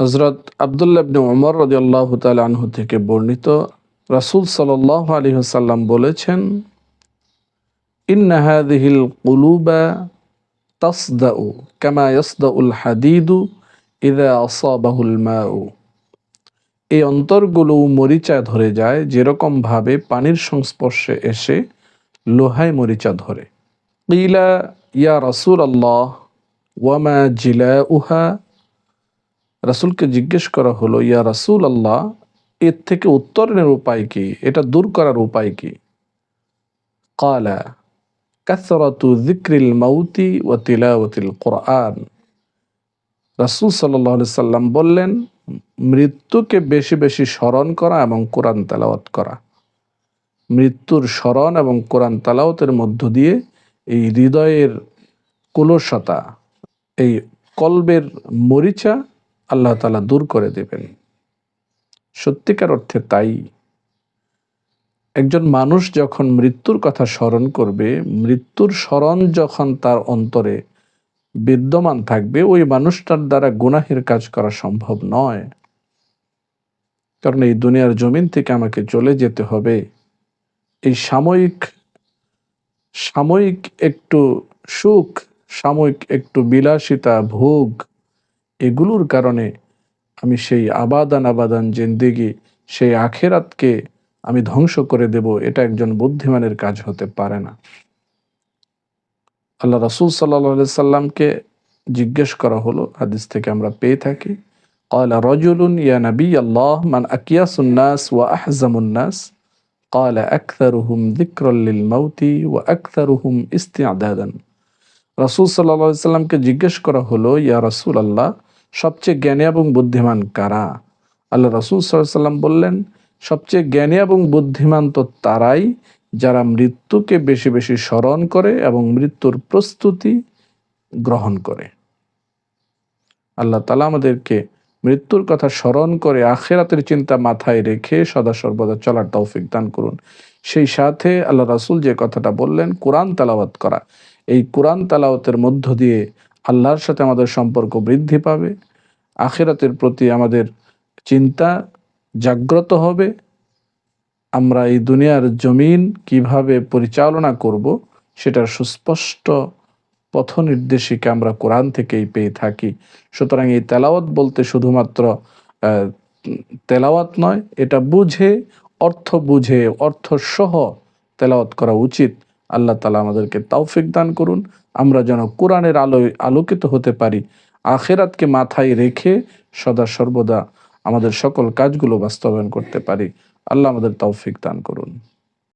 হজরত আবদুল্লাবনে ওমর রদিয়াল্লাহ তাল আনহু থেকে বর্ণিত রাসুল সাল্লাহ আলী হাসাল্লাম বলেছেন ইন্নাহাদিহিল কুলুবা তাসদাউ কামা ইয়াসদাউল হাদিদু ইদা আসাবাহুল মাউ। এই অন্তরগুলো মরিচা ধরে যায় যেরকম ভাবে পানির সংস্পর্শে এসে লোহায় মরিচা ধরে। কিলা ইয়া রাসুল আল্লাহ ওয়ামা জিলা উহা রাসুলকে জিজ্ঞেস করা হলো, ইয়া রাসুল আল্লাহ এর থেকে উত্তরণের উপায় কি? এটা দূর করার উপায় কি? কালা, কাসরাতু জিক্রিল মাউতি ও তিলাওয়াতিল কোরআন। রাসুল সাল্লাহ সাল্লাম বললেন, মৃত্যুকে বেশি বেশি স্মরণ করা এবং কোরআন তেলাওয়াত করা। মৃত্যুর স্মরণ এবং কোরআন তালাওতের মধ্য দিয়ে এই হৃদয়ের কুলসতা এই কলবের মরিচা আল্লাহ তালা দূর করে দেবেন। সত্যিকার অর্থে তাই। একজন মানুষ যখন মৃত্যুর কথা স্মরণ করবে, মৃত্যুর স্মরণ যখন তার অন্তরে বিদ্যমান থাকবে, ওই মানুষটার দ্বারা গুনাহের কাজ করা সম্ভব নয়। কারণ এই দুনিয়ার জমিন থেকে আমাকে চলে যেতে হবে। এই সাময়িক সাময়িক একটু সুখ, সাময়িক একটু বিলাসিতা, ভোগ এগুলোর কারণে আমি সেই আবাদান আবাদান জিন্দিগি সেই আখেরাতকে আমি ধ্বংস করে দেব এটা একজন বুদ্ধিমানের কাজ হতে পারে না আল্লাহ রাসুল সাল্লাহ সাল্লামকে জিজ্ঞেস করা হলো হাদিস থেকে আমরা পেয়ে থাকি قال رجل يا نبي الله من أكياس الناس وأحزم الناس قال أكثرهم ذكرا للموت وأكثرهم استعدادا রাসুল সাল্লাহ সাল্লামকে জিজ্ঞেস করা হলো ইয়া রাসুল আল্লাহ সবচেয়ে জ্ঞানী এবং বুদ্ধিমান কারা? আল্লাহ রাসুল সাল্লাম বললেন, সবচেয়ে জ্ঞানী এবং বুদ্ধিমান তো তারাই যারা মৃত্যুকে বেশি বেশি স্মরণ করে এবং মৃত্যুর প্রস্তুতি গ্রহণ করে। আল্লাহ তালা আমাদেরকে মৃত্যুর কথা স্মরণ করে আখেরাতের চিন্তা মাথায় রেখে সদা সর্বদা চলার তৌফিক দান করুন। সেই সাথে আল্লাহ রাসুল যে কথাটা বললেন, কোরআন তালাওয়াত করা। এই কোরআন তালাওয়াতের মধ্য দিয়ে আল্লাহর সাথে আমাদের সম্পর্ক বৃদ্ধি পাবে, আখেরাতের প্রতি আমাদের চিন্তা জাগ্রত হবে। আমরা এই দুনিয়ার জমিন কীভাবে পরিচালনা করব সেটার সুস্পষ্ট পথ নির্দেশিকা আমরা কোরআন থেকেই পেয়ে থাকি। সুতরাং এই তেলাওয়াত বলতে শুধুমাত্র তেলাওয়াত নয়, এটা বুঝে, অর্থ বুঝে অর্থ সহ তেলাওয়াত করা উচিত। আল্লাহ তালা আমাদেরকে তৌফিক দান করুন। আমরা যেন কোরআনের আলোয় আলোকিত হতে পারি, আখেরাতকে মাথায় রেখে সদা সর্বদা আমাদের সকল কাজগুলো বাস্তবায়ন করতে পারি। আল্লাহ আমাদের তৌফিক দান করুন।